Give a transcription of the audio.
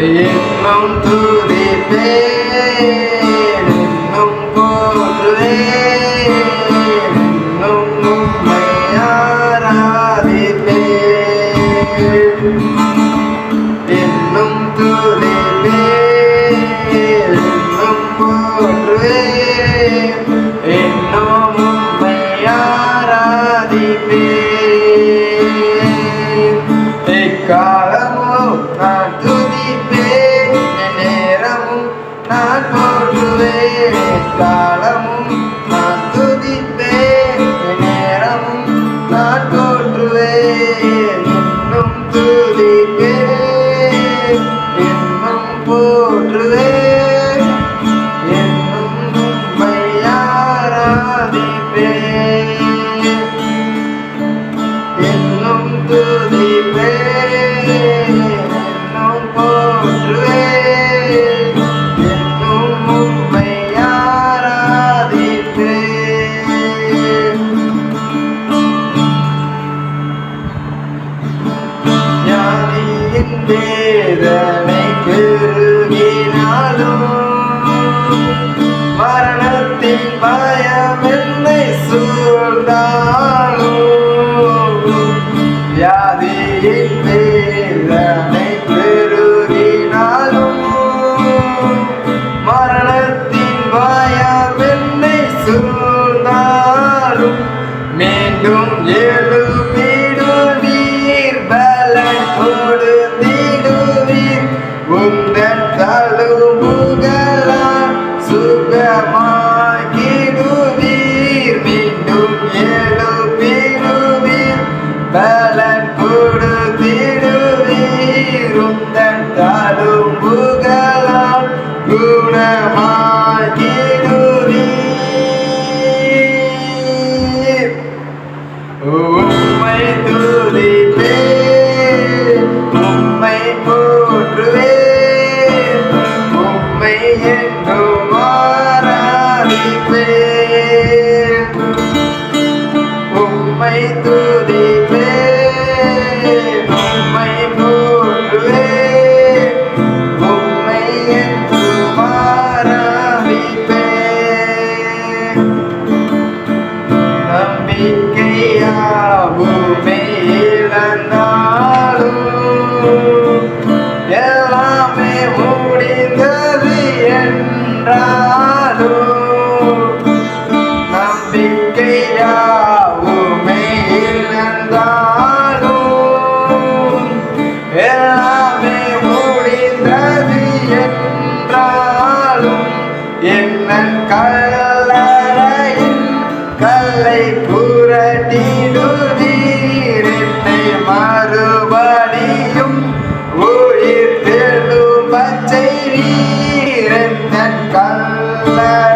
இன்னும் துதிப்பேன் இன்னும் போற்றுவேன் இன்னும் உம்மை ஆராதிப்பேன். இன்னும் துதிப்பேன் இன்னும் போற்றுவேன் இன்னும் உம்மை ஆராதிப்பேன் எக்காலமும் இன்னும் போற்றுவேன் இன்னும் உம்மை மரணத்தின் பயம் என்னை சூழ்ந்தாலும் வியாதியின் வேதனை பெருகினாலும் மரணத்தின் பயம் என்னை சூழ்ந்தாலும் மீண்டும் எழுப்பிடுவீர் பலன் கொடுத்திடுவீர் Amen. எல்லாமே முடிந்தது என்றாலும் என்ன கல்லறையின் கல்லை புரட்டிடுவீர். என்னை மறுபடியும் உயிர் தெழும் பச்சை வீரன் கல்லறையின்